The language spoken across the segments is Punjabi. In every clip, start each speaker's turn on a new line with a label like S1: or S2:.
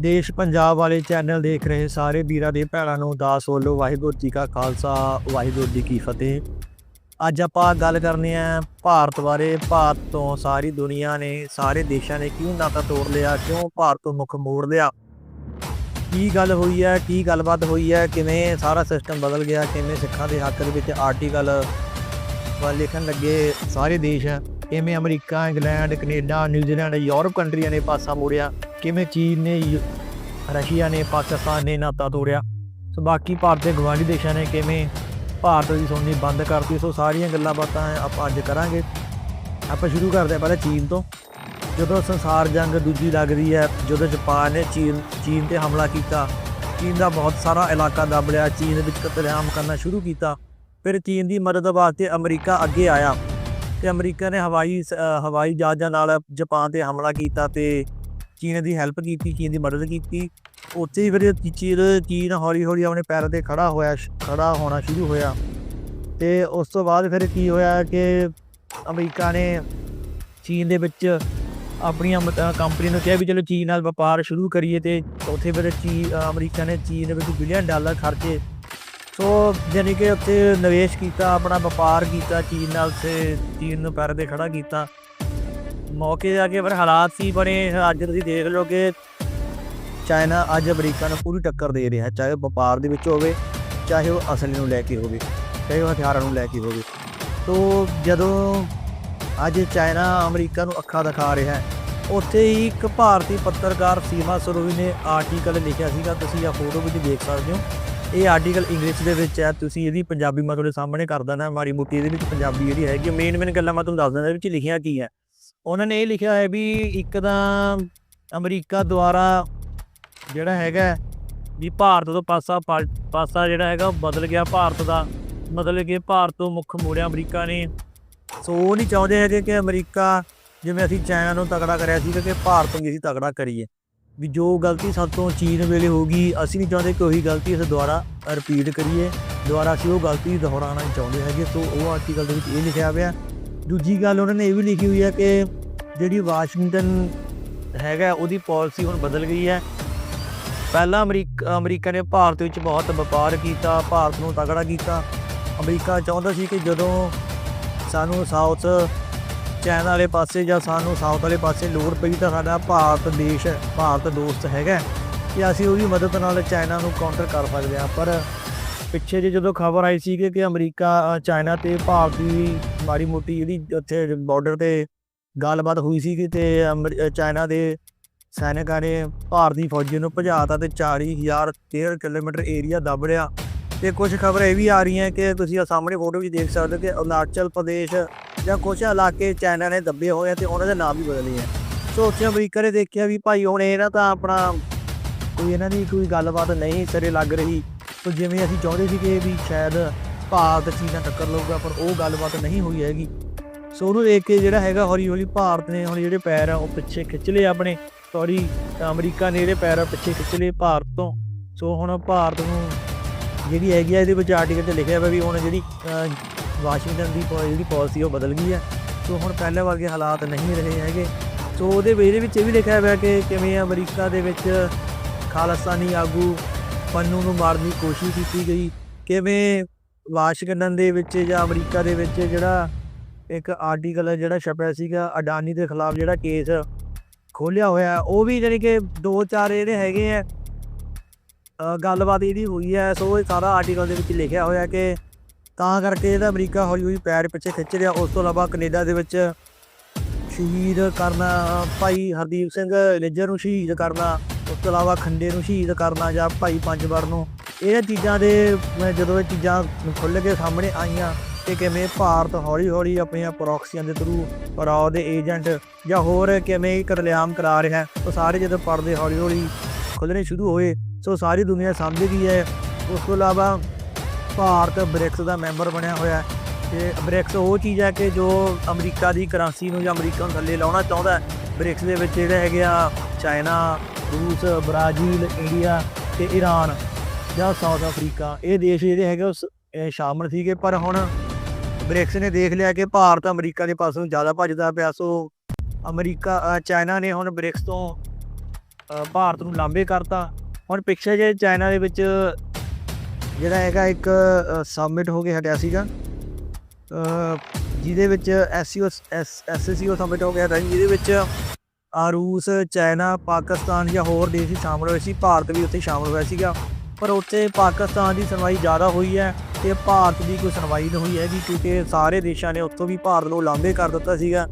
S1: ਦੇਸ਼ ਪੰਜਾਬ ਵਾਲੇ ਚੈਨਲ ਦੇਖ ਰਹੇ ਸਾਰੇ ਵੀਰਾਂ ਦੇ ਭੈਣਾਂ ਨੂੰ ਦਾਸ ਵੱਲੋਂ ਵਾਹਿਗੁਰੂ ਜੀ ਕਾ ਖਾਲਸਾ, ਵਾਹਿਗੁਰੂ ਜੀ ਕੀ ਫਤਿਹ। ਅੱਜ ਆਪਾਂ ਗੱਲ ਕਰਨੀ ਹੈ ਭਾਰਤ ਬਾਰੇ। ਭਾਰਤ ਤੋਂ ਸਾਰੀ ਦੁਨੀਆ ਨੇ, ਸਾਰੇ ਦੇਸ਼ਾਂ ਨੇ ਕਿਉਂ ਨਾਤਾ ਤੋੜ ਲਿਆ? ਕਿਉਂ ਭਾਰਤ ਤੋਂ ਮੁਖ ਮੋੜ ਲਿਆ? ਕੀ ਗੱਲ ਹੋਈ ਹੈ? ਕੀ ਗੱਲਬਾਤ ਹੋਈ ਹੈ? ਕਿਵੇਂ ਸਾਰਾ ਸਿਸਟਮ ਬਦਲ ਗਿਆ? ਕਿਵੇਂ ਸਿੱਖਾਂ ਦੇ ਹੱਕ ਦੇ ਵਿੱਚ ਆਰਟੀਕਲ ਲਿਖਣ ਲੱਗੇ ਸਾਰੇ ਦੇਸ਼? ਕਿਵੇਂ America, England, Canada, New Zealand, Europe ਕੰਟਰੀਆਂ ਨੇ ਪਾਸਾ ਮੋੜਿਆ? ਕਿਵੇਂ ਚੀਨ ਨੇ ਯੂ- ਰਸ਼ੀਆ ਨੇ, ਪਾਕਿਸਤਾਨ ਨੇ ਨਾਤਾ ਤੋੜਿਆ? ਸੋ ਬਾਕੀ ਭਾਰਤ ਦੇ ਗਵਾਂਢੀ ਦੇਸ਼ਾਂ ਨੇ ਕਿਵੇਂ ਭਾਰਤ ਦੀ ਸੁਣਨੀ ਬੰਦ ਕਰਤੀ? ਸੋ ਸਾਰੀਆਂ ਗੱਲਾਂ ਬਾਤਾਂ ਆਪਾਂ ਅੱਜ ਕਰਾਂਗੇ। ਆਪਾਂ ਸ਼ੁਰੂ ਕਰਦੇ ਹਾਂ ਪਹਿਲਾਂ ਚੀਨ ਤੋਂ। ਜਦੋਂ ਸੰਸਾਰ ਜੰਗ ਦੂਜੀ ਲੱਗਦੀ ਹੈ, ਜਦੋਂ ਜਾਪਾਨ ਨੇ ਚੀਨ ਚੀਨ ਤੇ ਹਮਲਾ ਕੀਤਾ, ਚੀਨ ਦਾ ਬਹੁਤ ਸਾਰਾ ਇਲਾਕਾ ਦਬ ਲਿਆ, ਚੀਨ ਵਿੱਚ ਕਤਲੇਆਮ ਕਰਨਾ ਸ਼ੁਰੂ ਕੀਤਾ, ਫਿਰ ਚੀਨ ਦੀ ਮਦਦ ਵਾਸਤੇ ਅਮਰੀਕਾ ਅੱਗੇ ਆਇਆ। ਤੇ ਅਮਰੀਕਾ ਨੇ ਹਵਾਈ ਸ- ਹਵਾਈ ਜਹਾਜ਼ਾਂ ਨਾਲ ਜਾਪਾਨ ਤੇ ਹਮਲਾ ਕੀਤਾ ਤੇ ਚੀਨ ਦੀ ਹੈਲਪ ਕੀਤੀ, ਚੀਨ ਦੀ ਮਦਦ ਕੀਤੀ। ਉੱਥੇ ਹੀ ਫਿਰ ਚੀਨ ਚੀਨ ਹੌਲੀ ਹੌਲੀ ਆਪਣੇ ਪੈਰਾਂ ਤੇ ਖੜਾ ਹੋਇਆ, ਸ਼- ਖੜਾ ਹੋਣਾ ਸ਼ੁਰੂ ਹੋਇਆ, ਤੇ ਉਸ ਤੋਂ ਬਾਅਦ ਫਿਰ ਕੀ ਹੋਇਆ ਕਿ ਅਮਰੀਕਾ ਨੇ ਚੀਨ ਦੇ ਵਿੱਚ ਆਪਣੀਆਂ ਕੰਪਨੀ ਨੂੰ ਕਿਹਾ ਵੀ ਚਲੋ ਚੀਨ ਨਾਲ ਵਪਾਰ ਸ਼ੁਰੂ ਕਰੀਏ ਤੇ ਉੱਥੇ ਫਿਰ ਚੀ ਅਮਰੀਕਾ ਨੇ ਚੀਨ ਦੇ ਵਿੱਚ ਬਿਲੀਅਨ ਡਾਲਰ ਖਰਚੇ। ਸੋ ਜਾਣੀ ਕਿ ਉੱਥੇ ਨਿਵੇਸ਼ ਕੀਤਾ, ਆਪਣਾ ਵਪਾਰ ਕੀਤਾ, ਚੀਨ ਨਾਲ ਤੇ ਚੀਨ ਨੂੰ ਪੈਰ ਤੇ ਖੜਾ ਕੀਤਾ। ਮੌਕੇ ਆ ਕੇ ਪਰ ਹਾਲਾਤ ਸੀ ਬਣੇ, ਅੱਜ ਤੁਸੀਂ ਦੇਖ ਲਓ ਕਿ ਚਾਈਨਾ ਅੱਜ ਅਮਰੀਕਾ ਨੂੰ ਪੂਰੀ ਟੱਕਰ ਦੇ ਰਿਹਾ, ਚਾਹੇ ਉਹ ਵਪਾਰ ਦੇ ਵਿੱਚ ਹੋਵੇ, ਚਾਹੇ ਉਹ ਅਸਲੀ ਨੂੰ ਲੈ ਕੇ ਹੋਵੇ, ਚਾਹੇ ਉਹ ਹਥਿਆਰਾਂ ਨੂੰ ਲੈ ਕੇ ਹੋਵੇ। ਤੋਂ ਜਦੋਂ ਅੱਜ ਚਾਈਨਾ ਅਮਰੀਕਾ ਨੂੰ ਅੱਖਾਂ ਦਿਖਾ ਰਿਹਾ ਹੈ ਉੱਥੇ ਹੀ ਇੱਕ ਭਾਰਤੀ ਪੱਤਰਕਾਰ ਸੀਮਾ ਸਰੋਵੀ ਨੇ ਆਰਟੀਕਲ ਲਿਖਿਆ ਸੀਗਾ, ਤੁਸੀਂ ਆ ਫੋਟੋ ਵਿੱਚ ਦੇਖ ਸਕਦੇ ਹੋ। ਇਹ ਆਰਟੀਕਲ ਇੰਗਲਿਸ਼ ਦੇ ਵਿੱਚ ਹੈ, ਤੁਸੀਂ ਇਹਦੀ ਪੰਜਾਬੀ ਮੈਂ ਤੁਹਾਡੇ ਸਾਹਮਣੇ ਕਰ ਦਿੰਦਾ, ਮਾੜੀ ਮੋਟੀ ਇਹਦੇ ਵਿੱਚ ਪੰਜਾਬੀ ਜਿਹੜੀ ਹੈਗੀ ਮੇਨ ਮੇਨ ਗੱਲਾਂ ਮੈਂ ਤੁਹਾਨੂੰ ਦੱਸ ਦਿੰਦਾ, ਇਹਦੇ ਵਿੱਚ ਲਿਖਿਆ ਕੀ ਹੈ। ਉਹਨਾਂ ਨੇ ਇਹ ਲਿਖਿਆ ਹੈ ਵੀ ਇੱਕ ਤਾਂ ਅਮਰੀਕਾ ਦੁਆਰਾ ਜਿਹੜਾ ਹੈਗਾ ਵੀ ਭਾਰਤ ਤੋਂ ਪਾਸਾ ਪਲ- ਪਾਸਾ ਜਿਹੜਾ ਹੈਗਾ ਉਹ ਬਦਲ ਗਿਆ ਭਾਰਤ ਦਾ। ਮਤਲਬ ਕਿ ਭਾਰਤ ਤੋਂ ਮੁੱਖ ਮੋੜਿਆ ਅਮਰੀਕਾ ਨੇ। ਸੋ ਉਹ ਨਹੀਂ ਚਾਹੁੰਦੇ ਹੈਗੇ ਕਿ ਅਮਰੀਕਾ ਜਿਵੇਂ ਅਸੀਂ ਚਾਈਨਾ ਨੂੰ ਤਕੜਾ ਕਰਿਆ ਸੀ ਕਿ ਭਾਰਤ ਨੂੰ ਅਸੀਂ ਤਕੜਾ ਕਰੀਏ। ਵੀ ਜੋ ਗਲਤੀ ਸਭ ਤੋਂ ਚੀਨ ਵੇਲੇ ਹੋ ਗਈ, ਅਸੀਂ ਨਹੀਂ ਚਾਹੁੰਦੇ ਕਿ ਉਹੀ ਗਲਤੀ ਅਸੀਂ ਦੁਬਾਰਾ ਰਿਪੀਟ ਕਰੀਏ। ਦੁਬਾਰਾ ਅਸੀਂ ਉਹ ਗਲਤੀ ਦੁਹਰਾਉਣਾ ਚਾਹੁੰਦੇ ਹੈਗੇ। ਸੋ ਉਹ ਆਰਟੀਕਲ ਦੇ ਵਿੱਚ ਇਹ ਲਿਖਿਆ ਹੋਇਆ। ਦੂਜੀ ਗੱਲ ਉਹਨਾਂ ਨੇ ਇਹ ਵੀ ਲਿਖੀ ਹੋਈ ਹੈ ਕਿ ਜਿਹੜੀ ਵਾਸ਼ਿੰਗਟਨ ਹੈਗਾ, ਉਹਦੀ ਪਾਲਿਸੀ ਹੁਣ ਬਦਲ ਗਈ ਹੈ। ਪਹਿਲਾਂ ਅਮਰੀਕਾ ਅਮਰੀਕਾ ਨੇ ਭਾਰਤ ਵਿੱਚ ਬਹੁਤ ਵਪਾਰ ਕੀਤਾ, ਭਾਰਤ ਨੂੰ ਤਗੜਾ ਕੀਤਾ। ਅਮਰੀਕਾ ਚਾਹੁੰਦਾ ਸੀ ਕਿ ਜਦੋਂ ਸਾਨੂੰ ਸਾਊਥ ਚਾਈਨਾ ਵਾਲੇ ਪਾਸੇ ਜਾਂ ਸਾਨੂੰ ਸਾਊਥ ਵਾਲੇ ਪਾਸੇ ਲੋੜ ਪਈ ਤਾਂ ਸਾਡਾ ਭਾਰਤ ਦੇਸ਼, ਭਾਰਤ ਦੋਸਤ ਹੈਗਾ। ਕਿ ਅਸੀਂ ਉਹਦੀ ਮਦਦ ਨਾਲ ਚਾਈਨਾ ਨੂੰ ਕਾਊਂਟਰ ਕਰ ਸਕਦੇ ਹਾਂ। ਪਰ ਪਿੱਛੇ ਜੇ ਜਦੋਂ ਖਬਰ ਆਈ ਸੀ ਕਿ ਅਮਰੀਕਾ ਚਾਈਨਾ ਤੇ ਭਾਰਤ ਦੀ ਮਾੜੀ ਮੋਟੀ ਜਿਹੜੀ ਉੱਥੇ ਬਾਰਡਰ ਤੇ ਗੱਲਬਾਤ ਹੋਈ ਸੀ ਕਿ ਤੇ ਚਾਈਨਾ ਦੇ ਸੈਨਿਕਾਂ ਨੇ ਭਾਰਤੀ ਫੌਜੀ ਨੂੰ ਭਜਾਤਾ ਤੇ 40000 13 ਕਿਲੋਮੀਟਰ ਏਰੀਆ ਦੱਬ ਲਿਆ। ਤੇ ਕੁਝ ਖਬਰਾਂ ਇਹ ਵੀ ਆ ਰਹੀਆਂ ਕਿ ਤੁਸੀਂ ਆ ਸਾਹਮਣੇ ਫੋਟੋ ਵਿੱਚ ਦੇਖ ਸਕਦੇ ਹੋ ਕਿ ਅਰੁਣਾਚਲ ਪ੍ਰਦੇਸ਼ ਜਾਂ ਕੁਝ ਇਲਾਕੇ ਚਾਈਨਾ ਨੇ ਦੱਬੇ ਹੋਏ ਆ ਤੇ ਉਹਨਾਂ ਦੇ ਨਾਮ ਵੀ ਬਦਲੇ ਆ। ਸੋ ਉੱਥੇ ਅਮਰੀਕਾ ਨੇ ਦੇਖਿਆ ਵੀ ਭਾਈ ਹੁਣ ਇਹ ਨਾ ਤਾਂ ਆਪਣਾ ਕੋਈ ਇਹਨਾਂ ਦੀ ਕੋਈ ਗੱਲਬਾਤ ਨਹੀਂ ਸਿਰੇ ਲੱਗ ਰਹੀ। ਸੋ ਜਿਵੇਂ ਅਸੀਂ ਚਾਹੁੰਦੇ ਸੀ ਕਿ ਵੀ ਸ਼ਾਇਦ ਭਾਰਤ, ਚੀਨ ਨਾਲ ਟੱਕਰ ਲਊਗਾ, ਪਰ ਉਹ ਗੱਲਬਾਤ ਨਹੀਂ ਹੋਈ ਹੈਗੀ। ਸੋ ਉਹਨੂੰ ਦੇਖ ਕੇ ਜਿਹੜਾ ਹੈਗਾ ਹੌਲੀ ਹੌਲੀ ਭਾਰਤ ਨੇ ਹੁਣ ਜਿਹੜੇ ਪੈਰ ਆ ਉਹ ਪਿੱਛੇ ਖਿੱਚ ਲਏ ਆਪਣੇ। ਸੌਰੀ ਅਮਰੀਕਾ ਨੇ ਜਿਹੜੇ ਪੈਰ ਆ ਪਿੱਛੇ ਖਿੱਚ ਲਏ ਭਾਰਤ ਤੋਂ। ਸੋ ਹੁਣ ਭਾਰਤ ਨੂੰ ਜਿਹੜੀ ਹੈਗੀ ਆ ਇਹਦੇ ਵਿੱਚ ਆਰਟੀਕਲ 'ਚ ਲਿਖਿਆ ਹੋਇਆ ਵੀ ਹੁਣ ਜਿਹੜੀ ਵਾਸ਼ਿੰਗਟਨ ਦੀ ਪੋ- ਜਿਹੜੀ ਪਾਲਿਸੀ ਉਹ ਬਦਲ ਗਈ ਹੈ ਸੋ ਹੁਣ ਪਹਿਲੇ ਵਰਗੇ ਹਾਲਾਤ ਨਹੀਂ ਰਹੇ ਹੈਗੇ। ਸੋ ਉਹਦੇ ਇਹਦੇ ਵਿੱਚ ਇਹ ਵੀ ਲਿਖਿਆ ਹੋਇਆ ਕਿ ਕਿਵੇਂ ਅਮਰੀਕਾ ਦੇ ਵਿੱਚ ਖਾਲਿਸਤਾਨੀ ਆਗੂ ਪੰਨੂ ਨੂੰ ਮਾਰਨ ਦੀ ਕੋਸ਼ਿਸ਼ ਕੀਤੀ ਗਈ। ਕਿਵੇਂ ਵਾਸ਼ਿੰਗਟਨ ਦੇ ਵਿੱਚ ਜਾਂ ਅਮਰੀਕਾ ਦੇ ਵਿੱਚ ਜਿਹੜਾ ਇੱਕ ਆਰਟੀਕਲ ਜਿਹੜਾ ਛਪਿਆ ਸੀਗਾ ਅਡਾਨੀ ਦੇ ਖਿਲਾਫ ਜਿਹੜਾ ਕੇਸ ਖੋਲਿਆ ਹੋਇਆ ਉਹ ਵੀ ਜਾਣੀ ਕਿ ਦੋ ਚਾਰ ਜਿਹੜੇ ਹੈਗੇ ਆ ਗੱਲਬਾਤ ਇਹਦੀ ਹੋਈ ਹੈ, ਸੋ ਇਹ ਸਾਰਾ ਆਰਟੀਕਲ ਦੇ ਵਿੱਚ ਲਿਖਿਆ ਹੋਇਆ ਕਿ ਤਾਂ ਕਰਕੇ ਜਿਹੜਾ ਅਮਰੀਕਾ ਹੌਲੀ ਹੌਲੀ ਪੈਰ ਪਿੱਛੇ ਖਿੱਚ ਰਿਹਾ, ਉਸ ਤੋਂ ਇਲਾਵਾ ਕੈਨੇਡਾ ਦੇ ਵਿੱਚ ਸ਼ਹੀਦ ਕਰਨਾ ਭਾਈ ਹਰਦੀਪ ਸਿੰਘ ਨਿੱਜਰ ਨੂੰ ਸ਼ਹੀਦ ਕਰਨਾ, ਉਸ ਤੋਂ ਇਲਾਵਾ ਖੰਡੇ ਨੂੰ ਸ਼ਹੀਦ ਕਰਨਾ ਜਾਂ ਭਾਈ ਪੰਜਵਰ ਨੂੰ, ਇਹ ਚੀਜ਼ਾਂ ਦੇ, ਜਦੋਂ ਇਹ ਚੀਜ਼ਾਂ ਖੁੱਲ੍ਹ ਕੇ ਸਾਹਮਣੇ ਆਈਆਂ ਕਿ ਕਿਵੇਂ ਭਾਰਤ ਹੌਲੀ ਹੌਲੀ ਆਪਣੀਆਂ ਪ੍ਰੋਕਸੀਆਂ ਦੇ ਥਰੂ ਪਰਾਓ ਦੇ ਏਜੰਟ ਜਾਂ ਹੋਰ ਕਿਵੇਂ ਕਤਲੇਆਮ ਕਰਾ ਰਿਹਾ ਹੈ, ਉਹ ਸਾਰੇ ਜਦੋਂ ਪਰਦੇ ਹੌਲੀ ਹੌਲੀ ਖੁੱਲ੍ਹਣੇ ਸ਼ੁਰੂ ਹੋਏ ਸੋ ਸਾਰੀ ਦੁਨੀਆ ਸਮਝ ਗਈ ਹੈ। ਉਸ ਤੋਂ ਇਲਾਵਾ ਭਾਰਤ ਬ੍ਰਿਕਸ ਦਾ ਮੈਂਬਰ ਬਣਿਆ ਹੋਇਆ ਹੈ। ਤੇ ਬ੍ਰਿਕਸ ਉਹ ਚੀਜ਼ ਹੈ ਕਿ ਜੋ ਅਮਰੀਕਾ ਦੀ ਕਰੰਸੀ ਨੂੰ ਜਾਂ ਅਮਰੀਕਾ ਨੂੰ ਥੱਲੇ ਲਾਉਣਾ ਚਾਹੁੰਦਾ ਹੈ। ਬ੍ਰਿਕਸ ਦੇ ਵਿੱਚ ਜਿਹੜੇ ਹੈਗੇ ਆ ਚਾਈਨਾ ਰੂਸ ਬ੍ਰਾਜ਼ੀਲ ਇੰਡੀਆ ਤੇ ਈਰਾਨ ਜਾਂ ਸਾਊਥ ਅਫਰੀਕਾ। ਇਹ ਦੇਸ਼ ਜਿਹੜੇ ਹੈਗੇ ਉਸ ਇਹ ਸ਼ਾਮਲ ਸੀਗੇ ਪਰ ਹੁਣ ਬ੍ਰਿਕਸ ਨੇ ਦੇਖ ਲਿਆ ਕਿ ਭਾਰਤ ਅਮਰੀਕਾ ਦੇ ਪਾਸੋਂ ਜ਼ਿਆਦਾ ਭੱਜਦਾ ਪਿਆ, ਸੋ ਅਮਰੀਕਾ ਚਾਈਨਾ ਨੇ ਹੁਣ ਬ੍ਰਿਕਸ ਤੋਂ ਭਾਰਤ ਨੂੰ ਲਾਂਬੇ ਕਰਤਾ। ਹੁਣ ਪਿੱਛੇ ਜੇ ਚਾਈਨਾ ਦੇ ਵਿੱਚ ਜਿਹੜਾ ਹੈਗਾ ਇੱਕ ਸਬਮਿਟ ਹੋ ਕੇ ਹਟਿਆ ਸੀਗਾ। ਜਿਹਦੇ ਵਿੱਚ ਐਸਸੀਓ ਐਸਸੀਓ ਸਬਮਿਟ ਹੋ ਗਿਆ ਤਾਂ ਜਿਹਦੇ ਵਿੱਚ ਰੂਸ, ਚਾਈਨਾ, ਪਾਕਿਸਤਾਨ ਜਾਂ ਹੋਰ ਦੇਸ਼ ਵੀ ਸ਼ਾਮਲ ਹੋਏ ਸੀ, ਭਾਰਤ ਵੀ ਉੱਥੇ ਸ਼ਾਮਲ ਹੋਇਆ ਸੀਗਾ। ਪਰ ਉੱਥੇ ਪਾਕਿਸਤਾਨ ਦੀ ਸੁਣਵਾਈ ਜ਼ਿਆਦਾ ਹੋਈ ਹੈ। ਤੇ ਭਾਰਤ ਦੀ ਕੋਈ ਸੁਣਵਾਈ ਨਹੀਂ ਹੋਈ ਹੈਗੀ ਕਿਉਂਕਿ ਸਾਰੇ ਦੇਸ਼ਾਂ ਨੇ ਉੱਥੋਂ ਵੀ ਭਾਰਤ ਨੂੰ ਲਾਂਭੇ ਕਰ ਦਿੱਤਾ ਸੀਗਾ।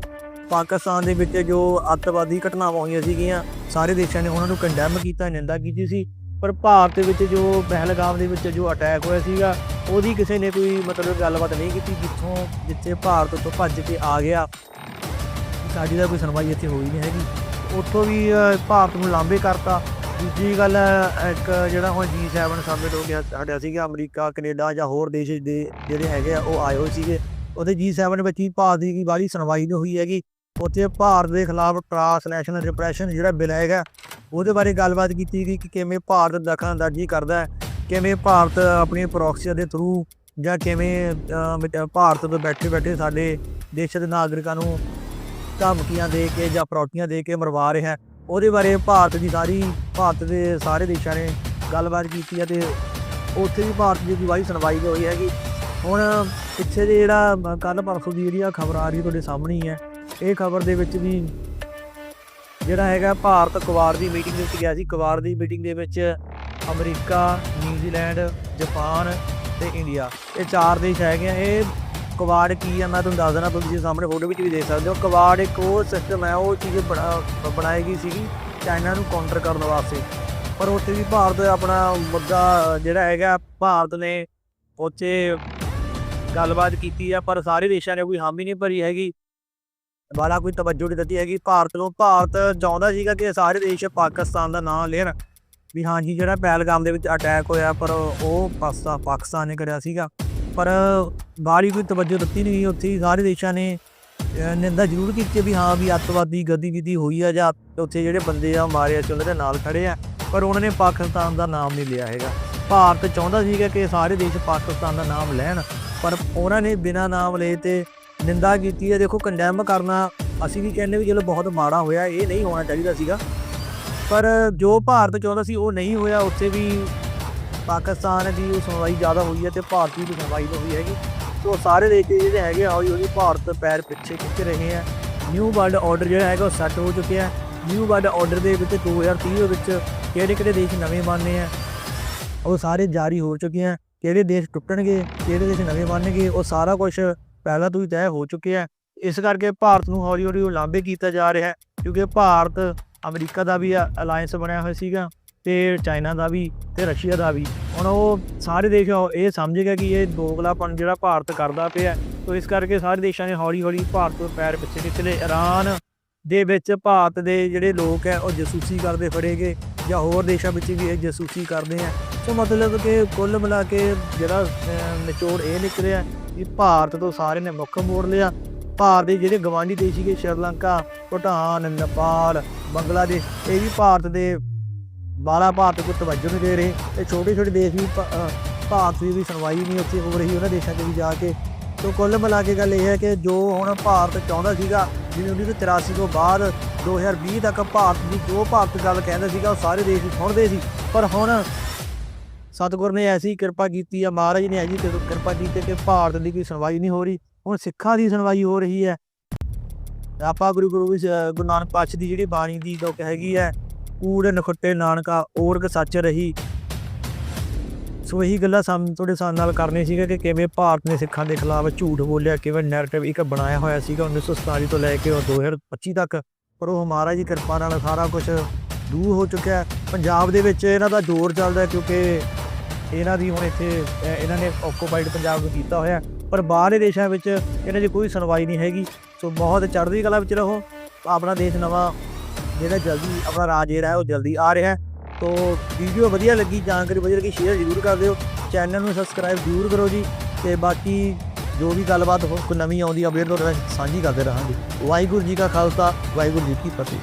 S1: ਪਾਕਿਸਤਾਨ ਦੇ ਵਿੱਚ ਜੋ ਅੱਤਵਾਦੀ ਘਟਨਾਵਾਂ ਹੋਈਆਂ ਸੀਗੀਆਂ, ਸਾਰੇ ਦੇਸ਼ਾਂ ਨੇ ਉਹਨਾਂ ਨੂੰ ਕੰਡੈਮ ਕੀਤਾ, ਨਿੰਦਾ ਕੀਤੀ ਸੀ। ਪਰ ਭਾਰਤ ਦੇ ਵਿੱਚ ਜੋ ਪਹਿਲਗਾਮ ਦੇ ਵਿੱਚ ਜੋ ਅਟੈਕ ਹੋਇਆ ਸੀਗਾ, ਉਹਦੀ ਕਿਸੇ ਨੇ ਕੋਈ ਮਤਲਬ ਗੱਲਬਾਤ ਨਹੀਂ ਕੀਤੀ ਜਿੱਥੋਂ ਜਿੱਥੇ ਭਾਰਤ ਤੋਂ ਭੱਜ ਕੇ ਆ ਗਿਆ। ਸਾਡੀ ਦਾ ਕੋਈ ਸੁਣਵਾਈ ਇੱਥੇ ਹੋਈ ਨਹੀਂ ਹੈਗੀ। ਉੱਥੋਂ ਵੀ ਭਾਰਤ ਨੂੰ ਲਾਂਭੇ ਕਰਤਾ। ਦੂਜੀ ਗੱਲ ਅ, ਇੱਕ ਜਿਹੜਾ ਹੁਣ G7 ਸਮਿਟ ਹੋ ਗਿਆ ਸਾਡਾ ਸੀਗਾ ਅਮਰੀਕਾ ਕੈਨੇਡਾ ਜਾਂ ਹੋਰ ਦੇਸ਼ ਦੇ ਜਿਹੜੇ ਹੈਗੇ ਆ ਉਹ ਆਏ ਹੋਏ ਸੀਗੇ। ਉਹਦੇ G7 ਵਿੱਚ ਹੀ ਭਾਰਤ ਦੀ ਕੀ ਸੁਣਵਾਈ ਨਹੀਂ ਹੋਈ ਹੈਗੀ। ਉੱਥੇ ਭਾਰਤ ਦੇ ਖਿਲਾਫ ਟ੍ਰਾਂਸਨੈਸ਼ਨਲ ਰਿਪਰੈਸ਼ਨ ਜਿਹੜਾ ਬਿੱਲ ਹੈਗਾ ਉਹਦੇ ਬਾਰੇ ਗੱਲਬਾਤ ਕੀਤੀ ਗਈ ਕਿ ਕਿਵੇਂ ਭਾਰਤ ਦਖਲਅੰਦਾਜ਼ੀ ਕਰਦਾ ਹੈ ਕਿਵੇਂ ਭਾਰਤ ਆਪਣੀ ਪ੍ਰੋਕਸੀਆਂ ਦੇ ਥਰੂ ਜਾਂ ਕਿਵੇਂ ਅ, ਮਿਟ- ਭਾਰਤ ਤੋਂ ਬੈਠੇ ਬੈਠੇ ਸਾਡੇ ਦੇਸ਼ ਦੇ ਨਾਗਰਿਕਾਂ ਨੂੰ ਧਮਕੀਆਂ ਦੇ ਕੇ ਜਾਂ ਫਰੌਤੀਆਂ ਦੇ ਕੇ ਮਰਵਾ ਰਿਹਾ ਹੈ। ਉਹਦੇ ਬਾਰੇ ਭਾਰਤ ਦੀ ਸਾਰੀ, ਭਾਰਤ ਦੇ ਸਾਰੇ ਦੇਸ਼ਾਂ ਨੇ ਗੱਲਬਾਤ ਕੀਤੀ ਹੈ ਤੇ ਉੱਥੇ ਵੀ ਭਾਰਤ ਦੀ ਕੋਈ ਵਾਈ ਸੁਣਵਾਈ ਹੋਈ ਹੈਗੀ। ਹੁਣ ਪਿੱਛੇ ਦੇ ਜਿਹੜਾ ਕੱਲ ਪਰਸੋਂ ਦੀ ਜਿਹੜੀ ਖਬਰ ਆ ਰਹੀ ਤੁਹਾਡੇ ਸਾਹਮਣੇ ਹੀ ਹੈ ਇਹ ਖਬਰ ਦੇ ਵਿੱਚ ਵੀ ਜਿਹੜਾ ਹੈਗਾ ਭਾਰਤ ਕੁਵਾਰ ਦੀ ਮੀਟਿੰਗ ਦੇ ਵਿੱਚ ਗਿਆ ਸੀ। ਕੁਵਾਰ ਦੀ ਮੀਟਿੰਗ ਦੇ ਵਿੱਚ ਅਮਰੀਕਾ, ਨਿਊਜ਼ੀਲੈਂਡ, ਜਾਪਾਨ ਤੇ ਇੰਡੀਆ, ਇਹ ਚਾਰ ਦੇਸ਼ ਹੈਗੇ ਆ। ਇਹ ਕਵਾੜ ਕੀ ਆ, ਮੈਂ ਤੁਹਾਨੂੰ ਦੱਸ ਦੇਣਾ ਤੁਸੀਂ ਸਾਹਮਣੇ ਫੋਟੋ ਵਿੱਚ ਵੀ ਦੇਖ ਸਕਦੇ ਹੋ, ਕਵਾੜ ਇੱਕ ਉਹ ਸਿਸਟਮ ਹੈ, ਉਹ ਚੀਜ਼ ਬਣਾ ਬਣਾਈ ਗਈ ਸੀਗੀ ਚਾਈਨਾ ਨੂੰ ਕਾਊਂਟਰ ਕਰਨ ਵਾਸਤੇ। ਪਰ ਉੱਥੇ ਵੀ ਭਾਰਤ ਆਪਣਾ ਮੁੱਦਾ ਜਿਹੜਾ ਹੈਗਾ, ਭਾਰਤ ਨੇ ਉੱਥੇ ਗੱਲਬਾਤ ਕੀਤੀ ਆ, ਪਰ ਸਾਰੇ ਦੇਸ਼ਾਂ ਨੇ ਕੋਈ ਹਾਮੀ ਨਹੀਂ ਭਰੀ ਹੈਗੀ। ਵਾਲਾ ਕੋਈ ਤਵੱਜੋ ਨਹੀਂ ਦਿੱਤੀ ਹੈਗੀ। ਭਾਰਤ ਨੂੰ ਭਾਰਤ ਚਾਹੁੰਦਾ ਸੀਗਾ ਕਿ ਸਾਰੇ ਦੇਸ਼ ਪਾਕਿਸਤਾਨ ਦਾ ਨਾਮ ਲੈਣ, ਵੀ ਹਾਂਜੀ, ਜਿਹੜਾ ਪਹਿਲਗਾਮ ਦੇ ਵਿੱਚ ਅਟੈਕ ਹੋਇਆ, ਪਰ ਉਹ ਪਾਸਾ ਪਾਕਿਸਤਾਨ ਨੇ ਕਰਿਆ ਸੀਗਾ। ਪਰ ਬਾਹਰੀ ਕੋਈ ਤਵੱਜੋ ਦਿੱਤੀ ਨਹੀਂ ਉੱਥੇ ਸਾਰੇ ਦੇਸ਼ਾਂ ਨੇ ਨਿੰਦਾ ਜ਼ਰੂਰ ਕੀਤੀ ਵੀ ਹਾਂ ਵੀ ਅੱਤਵਾਦੀ ਗਤੀਵਿਧੀ ਹੋਈ ਆ ਜਾਂ ਉੱਥੇ ਜਿਹੜੇ ਬੰਦੇ ਆ ਮਾਰੇ ਆ ਉਹਨਾਂ ਦੇ ਨਾਲ ਖੜੇ ਆ। ਪਰ ਉਹਨਾਂ ਨੇ ਪਾਕਿਸਤਾਨ ਦਾ ਨਾਮ ਨਹੀਂ ਲਿਆ ਹੈਗਾ। ਭਾਰਤ ਚਾਹੁੰਦਾ ਸੀਗਾ ਕਿ ਸਾਰੇ ਦੇਸ਼ ਪਾਕਿਸਤਾਨ ਦਾ ਨਾਮ ਲੈਣ, ਪਰ ਉਹਨਾਂ ਨੇ ਬਿਨਾਂ ਨਾਮ ਲਏ ਤੇ ਨਿੰਦਾ ਕੀਤੀ ਹੈ ਦੇਖੋ ਕੰਡੈਮ ਕਰਨਾ, ਅਸੀਂ ਵੀ ਕਹਿੰਦੇ ਵੀ ਚਲੋ ਬਹੁਤ ਮਾੜਾ ਹੋਇਆ, ਇਹ ਨਹੀਂ ਹੋਣਾ ਚਾਹੀਦਾ ਸੀਗਾ। ਪਰ ਜੋ ਭਾਰਤ ਚਾਹੁੰਦਾ ਸੀ ਉਹ ਨਹੀਂ ਹੋਇਆ, ਉੱਥੇ ਵੀ ਪਾਕਿਸਤਾਨ ਦੀ ਉਹ ਸੁਣਵਾਈ ਜ਼ਿਆਦਾ ਹੋਈ ਹੈ ਤੇ ਭਾਰਤ ਦੀ ਸੁਣਵਾਈ ਹੋਈ ਹੈਗੀ। ਸੋ ਸਾਰੇ ਦੇਸ਼ ਜਿਹੜੇ ਹੈਗੇ ਆ ਹੌਲੀ ਹੌਲੀ ਭਾਰਤ ਪੈਰ ਪਿੱਛੇ ਖਿੱਚ ਰਹੇ ਆ। ਨਿਊ ਵਰਲਡ ਆਰਡਰ ਜਿਹੜਾ ਹੈਗਾ, ਉਹ ਸੈੱਟ ਹੋ ਚੁੱਕਿਆ ਨਿਊ ਵਰਲਡ ਆਰਡਰ ਦੇ ਵਿੱਚ 2030 ਦੇ ਵਿੱਚ ਕਿਹੜੇ ਕਿਹੜੇ ਦੇਸ਼ ਨਵੇਂ ਬਣਨੇ ਆ, ਉਹ ਸਾਰੇ ਜਾਰੀ ਹੋ ਚੁੱਕੇ ਆ। ਕਿਹੜੇ ਦੇਸ਼ ਟੁੱਟਣਗੇ, ਕਿਹੜੇ ਦੇਸ਼ ਨਵੇਂ ਬਣਨਗੇ, ਉਹ ਸਾਰਾ ਕੁਝ ਪਹਿਲਾਂ ਤੋਂ ਹੀ ਤੈਅ ਹੋ ਚੁੱਕਿਆ ਇਸ ਕਰਕੇ ਭਾਰਤ ਨੂੰ ਹੌਲੀ ਹੌਲੀ ਉਲਾਂਭੇ ਕੀਤਾ ਜਾ ਰਿਹਾ ਕਿਉਂਕਿ ਭਾਰਤ ਅਮਰੀਕਾ ਦਾ ਵੀ ਅਲਾਈਅੰਸ ਬਣਿਆ ਹੋਇਆ ਸੀਗਾ। ਤੇ ਚਾਈਨਾ ਦਾ ਵੀ ਤੇ ਰਸ਼ੀਆ ਦਾ ਵੀ। ਹੁਣ ਉਹ ਸਾਰੇ ਦੇਸ਼ ਇਹ ਸਮਝ ਗਿਆ ਕਿ ਇਹ ਦੋਗਲਾਪਨ ਜਿਹੜਾ ਭਾਰਤ ਕਰਦਾ ਪਿਆ ਸੋ ਇਸ ਕਰਕੇ ਸਾਰੇ ਦੇਸ਼ਾਂ ਨੇ ਹੌਲੀ ਹੌਲੀ ਭਾਰਤ ਤੋਂ ਪੈਰ ਪਿੱਛੇ ਖਿੱਚ ਲਏ ਇਰਾਨ ਦੇ ਵਿੱਚ ਭਾਰਤ ਦੇ ਜਿਹੜੇ ਲੋਕ ਹੈ, ਉਹ ਜਸੂਸੀ ਕਰਦੇ ਫੜੇ ਗਏ ਜਾਂ ਹੋਰ ਦੇਸ਼ਾਂ ਵਿੱਚ ਵੀ ਇਹ ਜਸੂਸੀ ਕਰਦੇ ਆ ਸੋ ਮਤਲਬ ਕਿ ਕੁੱਲ ਮਿਲਾ ਕੇ ਜਿਹੜਾ ਨਿਚੋੜ ਇਹ ਨਿਕਲਿਆ ਕਿ ਭਾਰਤ ਤੋਂ ਸਾਰੇ ਨੇ ਮੁੱਖ ਮੋੜ ਲਿਆ। ਭਾਰਤ ਦੇ ਜਿਹੜੇ ਗਵਾਂਢੀ ਦੇਸ਼ ਸੀਗੇ, ਸ਼੍ਰੀਲੰਕਾ, ਭੂਟਾਨ, ਨੇਪਾਲ, ਬੰਗਲਾਦੇਸ਼, ਇਹ ਵੀ ਭਾਰਤ ਦੇ ਬਾਲਾ ਭਾਰਤ ਕੋ ਤਵੱਜੋ ਨਹੀਂ ਦੇ ਰਹੇ। ਤੇ ਛੋਟੇ ਛੋਟੇ ਦੇਸ਼ ਵੀ ਭਾ- ਭਾਰਤ ਦੀ ਵੀ ਸੁਣਵਾਈ ਨਹੀਂ ਉੱਥੇ ਹੋ ਰਹੀ, ਉਹਨਾਂ ਦੇਸ਼ਾਂ 'ਚ ਵੀ ਜਾ ਕੇ। ਸੋ ਕੁੱਲ ਮਿਲਾ ਕੇ ਗੱਲ ਇਹ ਹੈ ਕਿ ਜੋ ਹੁਣ ਭਾਰਤ ਚਾਹੁੰਦਾ ਸੀਗਾ, ਜਿਵੇਂ 1983 ਤੋਂ ਬਾਅਦ 2020 ਤੱਕ ਭਾਰਤ ਦੀ ਜੋ ਭਾਰਤ ਗੱਲ ਕਹਿੰਦਾ ਸੀਗਾ, ਉਹ ਸਾਰੇ ਦੇਸ਼ ਸੁਣਦੇ ਸੀ। ਪਰ ਹੁਣ ਸਤਿਗੁਰ ਨੇ ਐਸੀ ਕਿਰਪਾ ਕੀਤੀ ਆ, ਮਹਾਰਾਜ ਨੇ ਐਸੀ ਕਿਰਪਾ ਕੀਤੀ ਕਿ ਭਾਰਤ ਦੀ ਕੋਈ ਸੁਣਵਾਈ ਨਹੀਂ ਹੋ ਰਹੀ। ਹੁਣ ਸਿੱਖਾਂ ਦੀ ਸੁਣਵਾਈ ਹੋ ਰਹੀ ਹੈ। ਆਪਾਂ ਗੁਰੂ ਗੁਰੂ ਗੁਰੂ ਨਾਨਕ ਪਾਤਸ਼ਾਹ ਦੀ ਜਿਹੜੀ ਬਾਣੀ ਦੀ ਲੋਕ ਹੈਗੀ ਹੈ ਕੂੜ ਨਖੁੱਟੇ ਨਾਨਕਾ, ਓਰਗ ਸੱਚ ਰਹੀ। ਸੋ ਇਹੀ ਗੱਲਾਂ ਸਾਨੂੰ ਤੁਹਾਡੇ ਸਾਹ ਨਾਲ ਕਰਨੀ ਸੀਗਾ ਕਿ ਕਿਵੇਂ ਭਾਰਤ ਨੇ ਸਿੱਖਾਂ ਦੇ ਖਿਲਾਫ ਝੂਠ ਬੋਲਿਆ, ਕਿਵੇਂ ਨੈਰੇਟਿਵ ਇੱਕ ਬਣਾਇਆ ਹੋਇਆ ਸੀਗਾ 1947 ਤੋਂ ਲੈ ਕੇ ਉਹ 2025 ਤੱਕ। ਪਰ ਉਹ ਮਹਾਰਾਜ ਦੀ ਕਿਰਪਾ ਨਾਲ ਸਾਰਾ ਕੁਝ ਦੂਰ ਹੋ ਚੁੱਕਿਆ ਹੈ। ਪੰਜਾਬ ਦੇ ਵਿੱਚ ਇਹਨਾਂ ਦਾ ਜ਼ੋਰ ਚੱਲਦਾ ਕਿਉਂਕਿ ਇਹਨਾਂ ਦੀ ਹੁਣ ਇੱਥੇ ਇਹਨਾਂ ਨੇ ਆਕੂਪਾਈਡ ਪੰਜਾਬ ਨੂੰ ਕੀਤਾ ਹੋਇਆ ਪਰ ਬਾਹਰਲੇ ਦੇਸ਼ਾਂ ਵਿੱਚ ਇਹਨਾਂ ਦੀ ਕੋਈ ਸੁਣਵਾਈ ਨਹੀਂ ਹੈਗੀ। ਸੋ ਬਹੁਤ ਚੜ੍ਹਦੀ ਕਲਾ ਵਿੱਚ ਰਹੋ। ਆਪਣਾ ਦੇਸ਼ ਨਵਾਂ ਜਿਹੜਾ ਜਲਦੀ ਆਪਣਾ ਰਾਜ ਜਿਹੜਾ ਉਹ ਜਲਦੀ ਆ ਰਿਹਾ ਤੋ ਵੀਡੀਓ ਵਧੀਆ ਲੱਗੀ, ਜਾਣਕਾਰੀ ਵਧੀਆ ਲੱਗੀ ਸ਼ੇਅਰ ਜ਼ਰੂਰ ਕਰ ਦਿਓ। ਚੈਨਲ ਨੂੰ ਸਬਸਕ੍ਰਾਈਬ ਜ਼ਰੂਰ ਕਰੋ ਜੀ। ਤੇ ਬਾਕੀ ਜੋ ਵੀ ਗੱਲਬਾਤ ਹੋ ਕੋਈ ਨਵੀਂ ਆਉਂਦੀ ਅਪਡੇਟ ਤੁਹਾਡੇ ਨਾਲ ਸਾਂਝੀ ਕਰਦੇ ਰਹਾਂਗੇ। ਵਾਹਿਗੁਰੂ ਜੀ ਕਾ ਖਾਲਸਾ, ਵਾਹਿਗੁਰੂ ਜੀ ਕੀ ਫਤਿਹ।